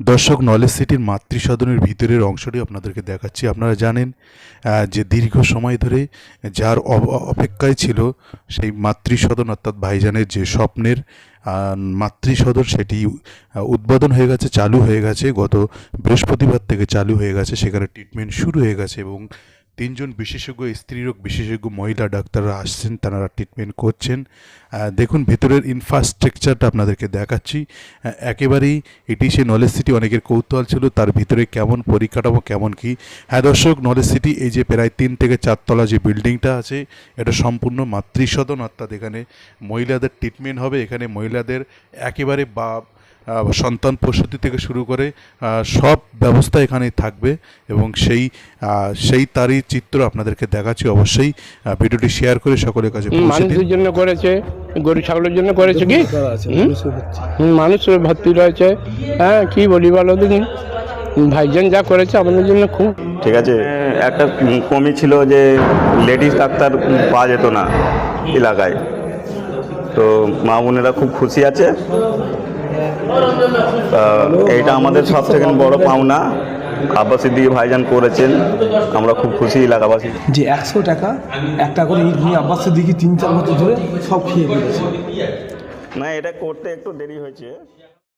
দর্শক, নলেজ সিটির মাতৃসদনের ভিতরের অংশটি আপনাদেরকে দেখাচ্ছি। আপনারা জানেন যে দীর্ঘ সময় ধরে যার অপেক্ষায় ছিল সেই মাতৃসদন, অর্থাৎ ভাইজানের যে স্বপ্নের মাতৃসদন, সেটি উদ্বোধন হয়ে গেছে, চালু হয়ে গেছে। গত বৃহস্পতিবার থেকে চালু হয়ে গেছে, সেখানে ট্রিটমেন্ট শুরু হয়ে গেছে এবং তিনজন বিশেষজ্ঞ স্ত্রীরোগ বিশেষজ্ঞ মহিলা ডাক্তাররা আসছেন, তারা ট্রিটমেন্ট করছেন। দেখুন, ভেতরের ইনফ্রাস্ট্রাকচারটা আপনাদেরকে দেখাচ্ছি। একেবারেই এটি সে নলেজ সিটি অনেকের কৌতূহল ছিল, তার ভিতরে কেমন পরিকাঠামো, কেমন কি। হ্যাঁ দর্শক নলেজ সিটি এই যে প্রায় তিন থেকে চারতলা যে বিল্ডিংটা আছে, এটা সম্পূর্ণ মাতৃসদন, অর্থাৎ এখানে মহিলাদের ট্রিটমেন্ট হবে। এখানে মহিলাদের একেবারে বা সন্তান প্রসূতি থেকে শুরু করে সব ব্যবস্থা এখানেই থাকবে এবং সেই সেই তারই চিত্র আপনাদেরকে দেখাচ্ছি অবশ্যই ভিডিওটি শেয়ার করে সকলের কাছে পৌঁছে মানুষের জন্য করেছে গরু ছাগলের জন্য করেছে কি? হুম? হুম, মানুষ ভর্তি রয়েছে। হ্যাঁ কি বলি বলো দেখুন ভাইজান যা করেছে আমাদের জন্য খুব ঠিক আছে একটা কমি ছিল যে লেডিস ডাক্তার পাওয়া যেত না এলাকায়। তো মা বোনেরা খুব খুশি আছে। এইটা আমাদের সব থেকে বড় পাওনা। আব্বাস সিদ্দিকি ভাইজান করেছেন। আমরা খুব খুশি এলাকাবাসী। যে একশো টাকা একটা করে ইট নিয়ে আব্বাস সিদ্দিকি তিন চার বছর ধরে সব খেয়ে ফেলেছে। না এটা করতে একটু দেরি হয়েছে।